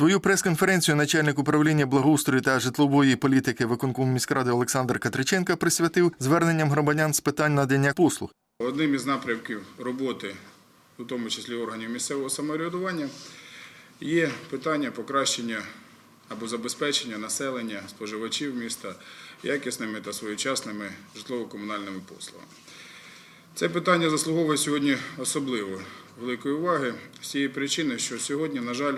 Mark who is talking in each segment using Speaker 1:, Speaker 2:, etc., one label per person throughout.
Speaker 1: Свою прес-конференцію начальник управління благоустрою та житлової політики виконкому міськради Олександр Катриченко присвятив зверненням громадян з питань надання послуг.
Speaker 2: Одним із напрямків роботи, у тому числі органів місцевого самоврядування, є питання покращення або забезпечення населення споживачів міста якісними та своєчасними житлово-комунальними послугами. Це питання заслуговує сьогодні особливо великої уваги з цієї причини, що сьогодні, на жаль,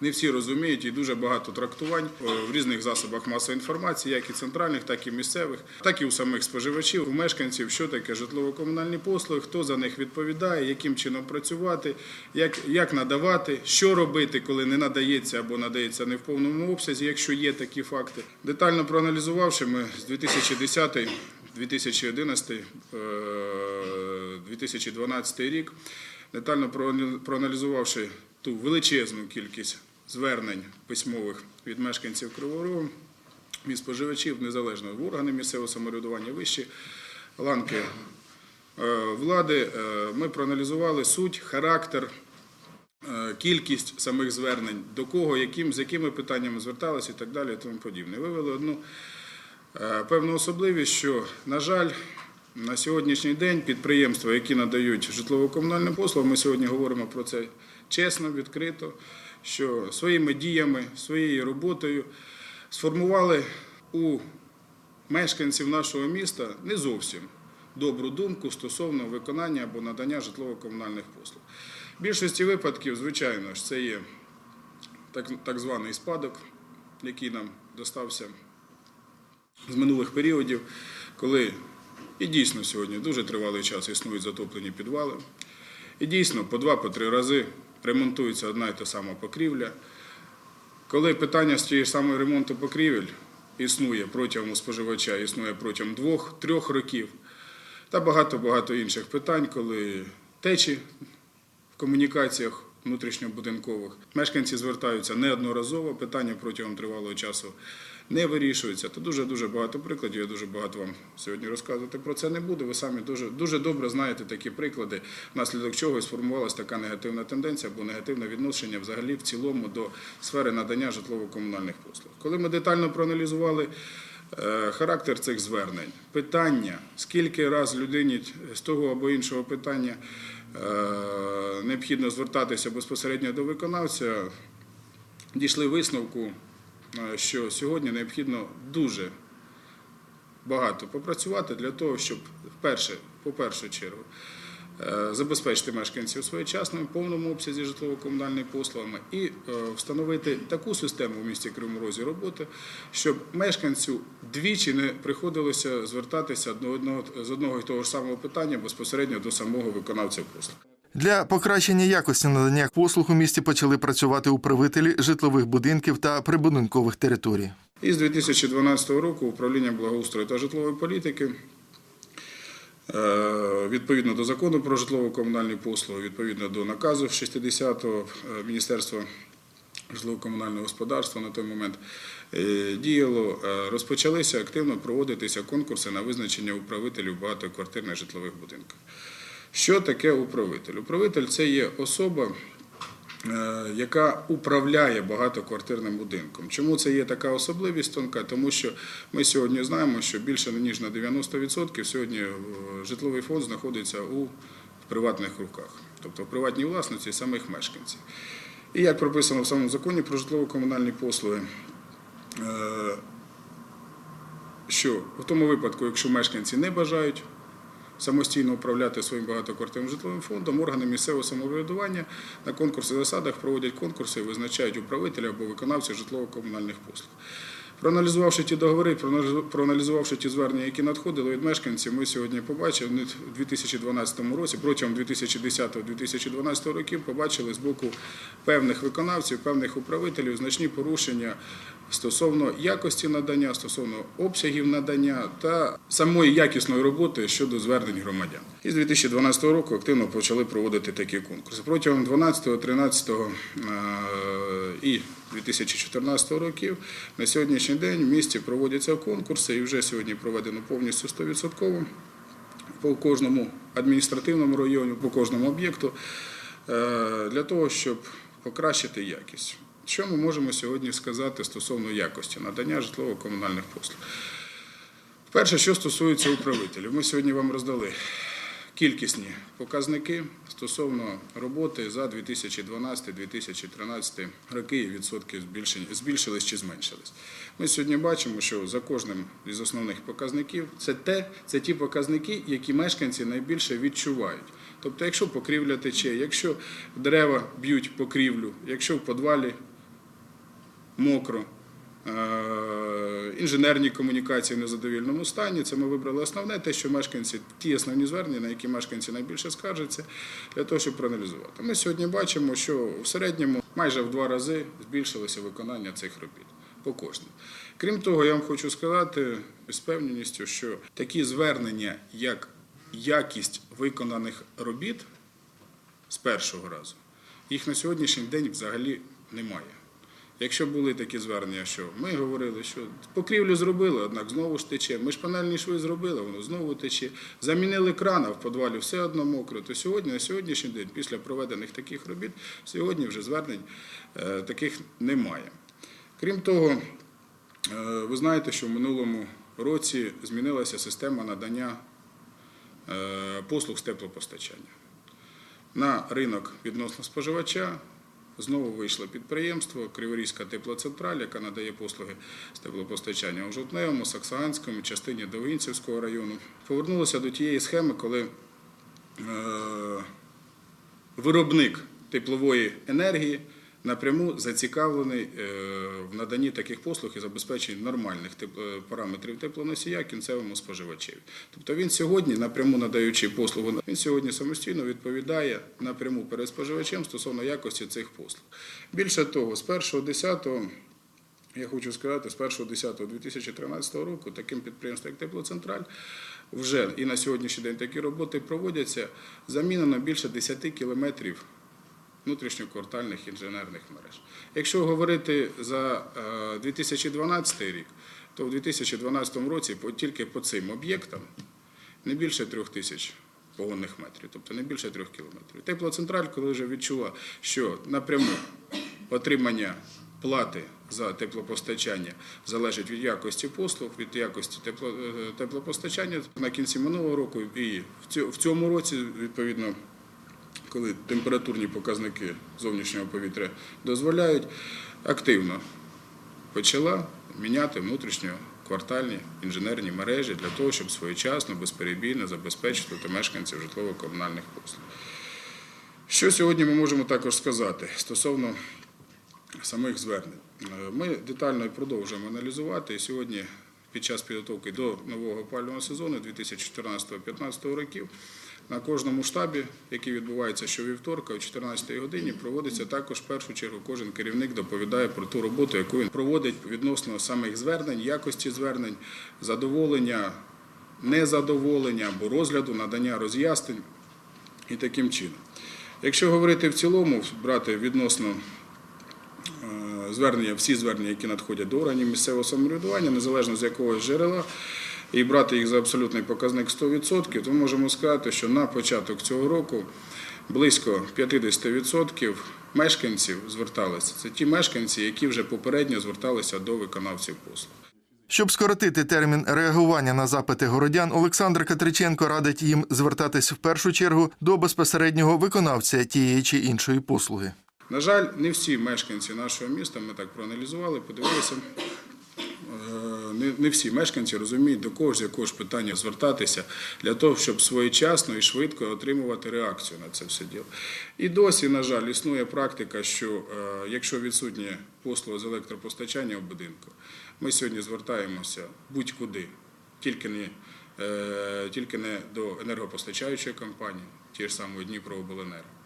Speaker 2: не всі розуміють і дуже багато трактувань е, в різних засобах масової інформації, як і центральних, так і місцевих, так і у самих споживачів, у мешканців, що таке житлово-комунальні послуги, хто за них відповідає, яким чином працювати, як, як надавати, що робити, коли не надається або надається не в повному обсязі, якщо є такі факти. Детально проаналізувавши, ми з 2010 2011 е, 2012 рік, детально проаналізувавши ту величезну кількість звернень письмових від мешканців Кривого Рогу, від споживачів, незалежно в органи місцевого самоврядування, вищі ланки е, влади, е, ми проаналізували суть, характер е, кількість самих звернень, до кого, яким, з якими питаннями зверталися і так далі, і тому подібне. Вивели одну певну особливість, що, на жаль, на сьогоднішній день підприємства, які надають житлово-комунальні послуги, ми сьогодні говоримо про це чесно, відкрито, що своїми діями, своєю роботою сформували у мешканців нашого міста не зовсім добру думку стосовно виконання або надання житлово-комунальних послуг. В більшості випадків, звичайно ж, це є так, так званий спадок, який нам достався з минулих періодів, коли і дійсно сьогодні дуже тривалий час існують затоплені підвали, і дійсно по два-по три рази ремонтується одна і та сама покрівля. Коли питання з тієї самої ремонту покрівель існує протягом споживача, існує протягом двох-трьох років, та багато-багато інших питань, коли течі в комунікаціях внутрішньобудинкових. Мешканці звертаються неодноразово, питання протягом тривалого часу не вирішуються. Та дуже-дуже багато прикладів. Я дуже багато вам сьогодні розказувати про це не буду. Ви самі дуже, дуже добре знаєте такі приклади, внаслідок чого сформувалася така негативна тенденція або негативне відношення взагалі в цілому до сфери надання житлово-комунальних послуг. Коли ми детально проаналізували е, характер цих звернень, питання, скільки раз людині з того або іншого питання е, необхідно звертатися безпосередньо до виконавця, дійшли висновку, що сьогодні необхідно дуже багато попрацювати для того, щоб вперше, по першу чергу, е, забезпечити мешканців своєчасними повному обсязі житлово-комунальними послугами і е, встановити таку систему в місті Кривому Розі роботи, щоб мешканцю двічі не приходилося звертатися з одного і того ж самого питання безпосередньо до самого виконавця послуг.
Speaker 1: Для покращення якості надання послуг у місті почали працювати управителі житлових будинків та прибудинкових територій.
Speaker 2: І з 2012 року управління благоустрою та житлової політики е, відповідно до закону про житлово-комунальні послуги, відповідно до наказу 60-го е, Міністерства житлово-комунального господарства на той момент е, діяло, розпочалися активно проводитися конкурси на визначення управителів багатоквартирних житлових будинків. Що таке управитель? Управитель це є особа, е, яка управляє багатоквартирним будинком. Чому це є така особливість тонка? Тому що ми сьогодні знаємо, що більше ніж на 90% сьогодні е, житловий фонд знаходиться у приватних руках, тобто в приватній власності самих мешканців. І як прописано в самому законі про житлово-комунальні послуги, е, що в тому випадку, якщо мешканці не бажають самостійно управляти своїм багатоквартирним житловим фондом, органи місцевого самоврядування на конкурсних засадах проводять конкурси і визначають управителя або виконавця житлово-комунальних послуг. Проаналізувавши ті договори, проаналізу- проаналізувавши ті звернення, які надходили від мешканців, ми сьогодні побачили в 2012 році, протягом 2010-2012 років, побачили з боку певних виконавців, певних управителів значні порушення стосовно якості надання, стосовно обсягів надання та самої якісної роботи щодо звернень громадян. І з 2012 року активно почали проводити такі конкурси. Протягом 12, 13 е, і 2014 років на сьогоднішній день в місті проводяться конкурси і вже сьогодні проведено повністю 100% по кожному адміністративному районі, по кожному об'єкту е, для того, щоб покращити якість. Що ми можемо сьогодні сказати стосовно якості надання житлово-комунальних послуг? Перше, що стосується управителів, ми сьогодні вам роздали кількісні показники стосовно роботи за 2012-2013 роки і відсотки збільшились чи зменшились. Ми сьогодні бачимо, що за кожним із основних показників це те, це ті показники, які мешканці найбільше відчувають. Тобто, якщо покрівля тече, якщо дерева б'ють покрівлю, якщо в подвалі мокро, інженерні комунікації в незадовільному стані. Це ми вибрали основне, те, що мешканці, ті основні звернення, на які мешканці найбільше скаржаться, для того, щоб проаналізувати. Ми сьогодні бачимо, що в середньому майже в два рази збільшилося виконання цих робіт по кожному. Крім того, я вам хочу сказати з певністю, що такі звернення, як якість виконаних робіт з першого разу, їх на сьогоднішній день взагалі немає. Якщо були такі звернення, що ми говорили, що покрівлю зробили, однак знову ж тече. Ми ж панельні шви зробили, воно знову тече. Замінили кран, а в подвалі все одно мокро. То сьогодні, на сьогоднішній день, після проведених таких робіт, сьогодні вже звернень е, таких немає. Крім того, е, ви знаєте, що в минулому році змінилася система надання е, послуг з теплопостачання. На ринок відносно споживача знову вийшло підприємство Криворізька теплоцентраль, яка надає послуги з теплопостачання у Жовтневому, Саксанському, частині Довинцівського району. Повернулося до тієї схеми, коли е, виробник теплової енергії напряму зацікавлений е, в наданні таких послуг і забезпеченні нормальних е, параметрів теплоносія кінцевому споживачеві. Тобто він сьогодні, напряму надаючи послугу, він сьогодні самостійно відповідає напряму перед споживачем стосовно якості цих послуг. Більше того, з 1.10 я хочу сказати, з 1.10.2013 року таким підприємством, як Теплоцентраль, вже і на сьогоднішній день такі роботи проводяться. Замінено більше 10 кілометрів внутрішньоквартальних інженерних мереж. Якщо говорити за е, 2012 рік, то в 2012 році тільки по цим об'єктам не більше трьох тисяч погонних метрів, тобто не більше трьох кілометрів. Теплоцентраль, коли вже відчула, що напряму отримання плати за теплопостачання залежить від якості послуг, від якості е, теплопостачання на кінці минулого року і в цьому році, відповідно, коли температурні показники зовнішнього повітря дозволяють, активно почала міняти внутрішньоквартальні інженерні мережі для того, щоб своєчасно, безперебійно забезпечити мешканців житлово-комунальних послуг. Що сьогодні ми можемо також сказати стосовно самих звернень? Е, Ми детально продовжуємо аналізувати. І сьогодні, під час підготовки до нового опалювального сезону 2014-2015 років, на кожному штабі, який відбувається щовівторка о 14-й годині, проводиться також в першу чергу. Кожен керівник доповідає про ту роботу, яку він проводить відносно самих звернень, якості звернень, задоволення, незадоволення або розгляду, надання роз'яснень і таким чином. Якщо говорити в цілому, брати відносно е, звернення, всі звернення, які надходять до органів місцевого самоврядування, незалежно з якогось джерела, і брати їх за абсолютний показник 100%, то можемо сказати, що на початок цього року близько 50% мешканців зверталися. Це ті мешканці, які вже попередньо зверталися до виконавців послуг.
Speaker 1: Щоб скоротити термін реагування на запити городян, Олександр Катриченко радить їм звертатись в першу чергу до безпосереднього виконавця тієї чи іншої послуги.
Speaker 2: На жаль, не всі мешканці нашого міста, ми так проаналізували, подивилися. Е, Не, всі мешканці розуміють, до кого ж якого ж питання звертатися для того, щоб своєчасно і швидко отримувати реакцію на це все діло. І досі, на жаль, існує практика, що е, якщо відсутні послуги з електропостачання в будинку, ми сьогодні звертаємося будь-куди, тільки не, е, тільки не до енергопостачаючої компанії, ті ж самої Дніпрообленерго.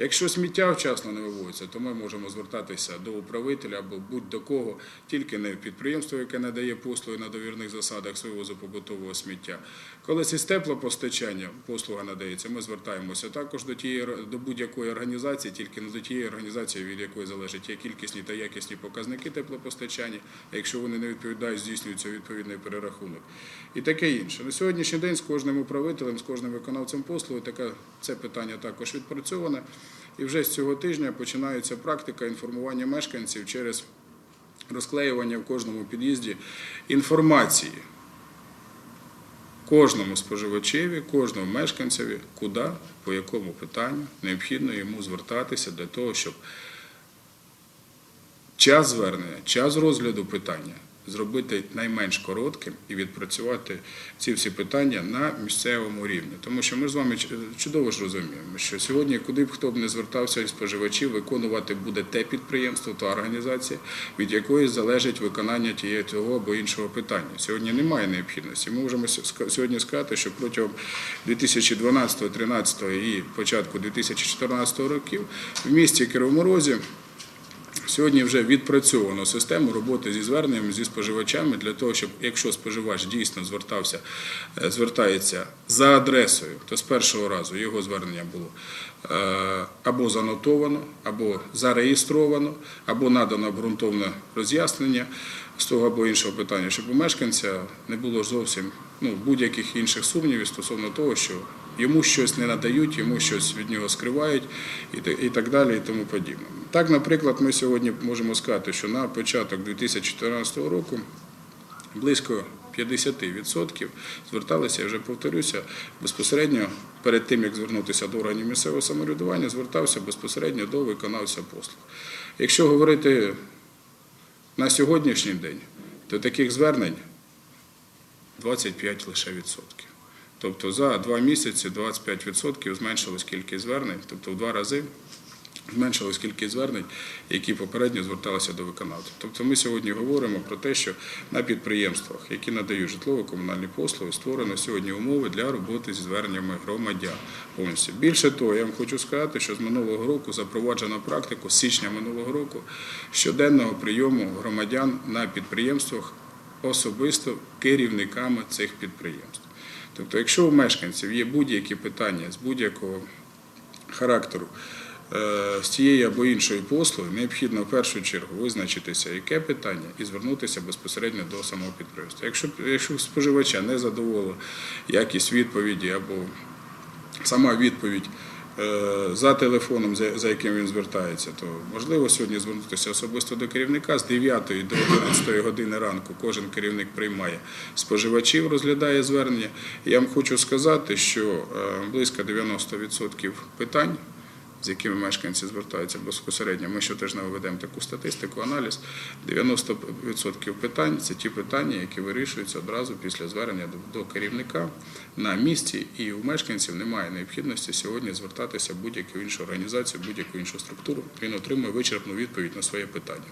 Speaker 2: Якщо сміття вчасно не виводиться, то ми можемо звертатися до управителя або будь-до кого, тільки не підприємство, яке надає послуги на довірних засадах з вивозу побутового сміття. Коли з теплопостачання послуга надається, ми звертаємося також до тієї до будь-якої організації, тільки не до тієї організації, від якої залежать є кількісні та якісні показники теплопостачання. Якщо вони не відповідають, здійснюється відповідний перерахунок і таке інше. На сьогоднішній день з кожним управителем, з кожним виконавцем послуги таке це питання також відпрацьоване. І вже з цього тижня починається практика інформування мешканців через розклеювання в кожному під'їзді інформації. Кожному споживачеві, кожному мешканцеві, куди, по якому питанню необхідно йому звертатися для того, щоб час звернення, час розгляду питання зробити найменш коротким і відпрацювати ці всі питання на місцевому рівні. Тому що ми з вами чудово ж розуміємо, що сьогодні, куди б хто б не звертався із споживачів, виконувати буде те підприємство, та організація, від якої залежить виконання тієї того або іншого питання. Сьогодні немає необхідності. Ми можемо сьогодні сказати, що протягом 2012-2013 і початку 2014 років в місті Кривому Розі Сьогодні вже відпрацьовано систему роботи зі зверненнями зі споживачами для того, щоб якщо споживач дійсно звертався, е, звертається за адресою, то з першого разу його звернення було е, або занотовано, або зареєстровано, або надано ґрунтовне роз'яснення з того або іншого питання, щоб у мешканця не було зовсім ну, будь-яких інших сумнівів стосовно того, що йому щось не надають, йому щось від нього скривають і так далі, і тому подібне. Так, наприклад, ми сьогодні можемо сказати, що на початок 2014 року близько 50% зверталися, я вже повторюся, безпосередньо перед тим, як звернутися до органів місцевого самоврядування, звертався безпосередньо до виконавця послуг. Якщо говорити на сьогоднішній день, то таких звернень 25 лише відсотків. Тобто за два місяці 25% зменшилась кількість звернень, тобто в два рази зменшилась кількість звернень, які попередньо зверталися до виконавців. Тобто ми сьогодні говоримо про те, що на підприємствах, які надають житлово-комунальні послуги, створено сьогодні умови для роботи зі зверненнями громадян. Повністю. Більше того, я вам хочу сказати, що з минулого року запроваджено практику, з січня минулого року, щоденного прийому громадян на підприємствах особисто керівниками цих підприємств. Тобто, якщо у мешканців є будь-які питання з будь-якого характеру з тієї або іншої послуги, необхідно в першу чергу визначитися, яке питання, і звернутися безпосередньо до самого підприємства. Якщо, якщо споживача не задоволила якість відповіді або сама відповідь е, за телефоном, за за яким він звертається, то можливо сьогодні звернутися особисто до керівника з 9 до 11 години ранку. Кожен керівник приймає споживачів, розглядає звернення. Я вам хочу сказати, що е, близько 90% питань. З якими мешканці звертаються безпосередньо. Ми щотижнево ведемо таку статистику, аналіз. 90% питань це ті питання, які вирішуються одразу після звернення до, керівника на місці, і у мешканців немає необхідності сьогодні звертатися в будь-яку іншу організацію, будь-яку іншу структуру. Він отримує вичерпну відповідь на своє питання.